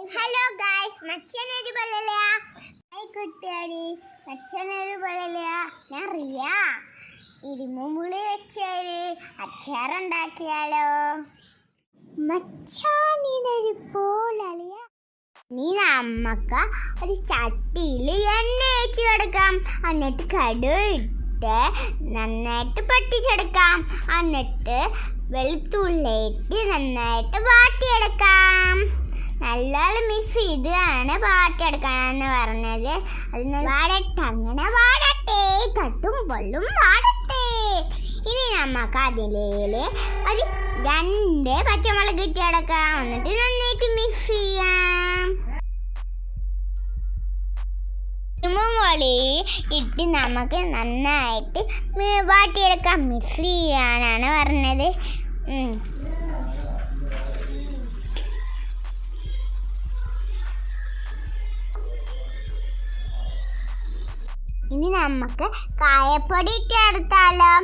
Hello guys മച്ചനൊരു പള്ളല hi കുട്ടിയാടി മച്ചനൊരു പള്ളലയാ ഞാൻ റിയ. ഇരുമുളി വെച്ചാൽ അച്ചാറുണ്ടാക്കിയാലോ? മച്ചാനിനൊരു പോലളിയ. നീ നമ്മക്ക് ഒരു ചട്ടിയിൽ എണ്ണ വെച്ച് കൊടുക്കാം. എന്നിട്ട് കടു ഇട്ട് നന്നായിട്ട് പൊട്ടിച്ചെടുക്കാം. എന്നിട്ട് വെളുത്തുള്ളിട്ട് നന്നായിട്ട് വാട്ടിയെടുക്കാം. നല്ലോണം മിക്സ് ഇതാണ് പാട്ടെടുക്കണമെന്ന് പറഞ്ഞത്. അതിന് പാടട്ടെ അങ്ങനെ പാടട്ടെ തട്ടും പൊള്ളും പാടട്ടെ. ഇനി നമുക്ക് അതിലേൽ ഒരു രണ്ട് പച്ചമുളക് ഇട്ടെടുക്കാം എന്നിട്ട് നന്നായിട്ട് മിക്സ് ചെയ്യാം. കുരുമുളക് ഇട്ട് നമുക്ക് നന്നായിട്ട് വാട്ടിയെടുക്കാം മിക്സ് ചെയ്യാനാണ് പറഞ്ഞത്. ഇനി നമുക്ക് കായപ്പൊടി ഇട്ടെടുക്കാം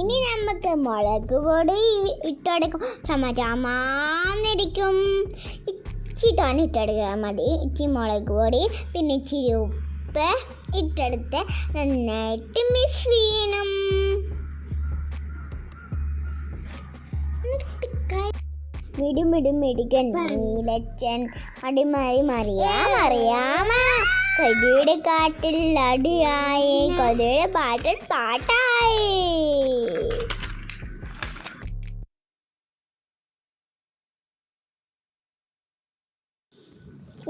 ഇനി നമുക്ക് മുളക് പൊടി ഇട്ടെടുക്കും ചമ ചമാന്നിരിക്കും. ഇച്ചി തോനെ ഇട്ടെടുക്കാൻ മതി. ഇച്ചി മുളക് പൊടി പിന്നെ ഇച്ചിരി ഉപ്പ് ഇട്ടെടുത്ത് നന്നായിട്ട് മിക്സ് ചെയ്യണം. മിടുമിടും മിടുക്കൻ നീലച്ചൻ അടിമാറി മറിയാം അറിയാമ കൊതിയുടെ കാട്ടിൽ അടിയായി കൊതിയുടെ പാട്ടിൽ പാട്ടായി.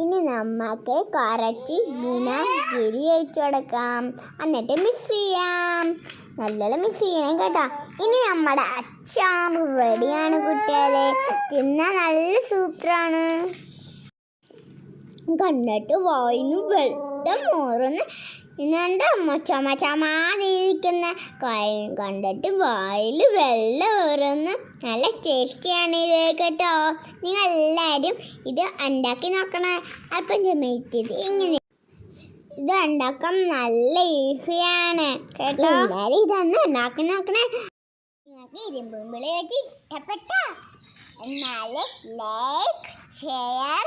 ഇനി നമുക്ക് കുറച്ച് വിനാഗിരി ഒഴിച്ചു കൊടുക്കാം. എന്നിട്ട് മിക്സ് ചെയ്യാം. നല്ലോണം മിക്സ് ചെയ്യണം കേട്ടോ. ഇനി നമ്മുടെ അച്ചാർ റെഡിയാണ് കുട്ടികളെ. തിന്നാൻ നല്ല സൂപ്പറാണ് കണ്ടിട്ട് വായിന്ന് വെള്ളം മോറുന്ന ഇന്നെന്റെ അമ്മ ചമ ചമാതിരിക്കുന്ന കായ- കണ്ടിട്ട് വായിൽ വെള്ളം ഓറുന്ന നല്ല ടേസ്റ്റിയാണ് ഇത് കേട്ടോ. നിങ്ങൾ എല്ലാവരും ഇത് ഉണ്ടാക്കി നോക്കണേ. അല്പം ചുമത്തിയത് ഇങ്ങനെ. ഇത് ഉണ്ടാക്കാൻ നല്ല ഈസിയാണ് കേട്ടോ. എല്ലാവരും ഇതൊന്ന് ഉണ്ടാക്കി നോക്കണേ. നിങ്ങൾക്ക് ഇരുമ്പുമ്പിളി വെച്ച് ഇഷ്ടപ്പെട്ട എന്നാൽ ലൈക്ക് ഷെയർ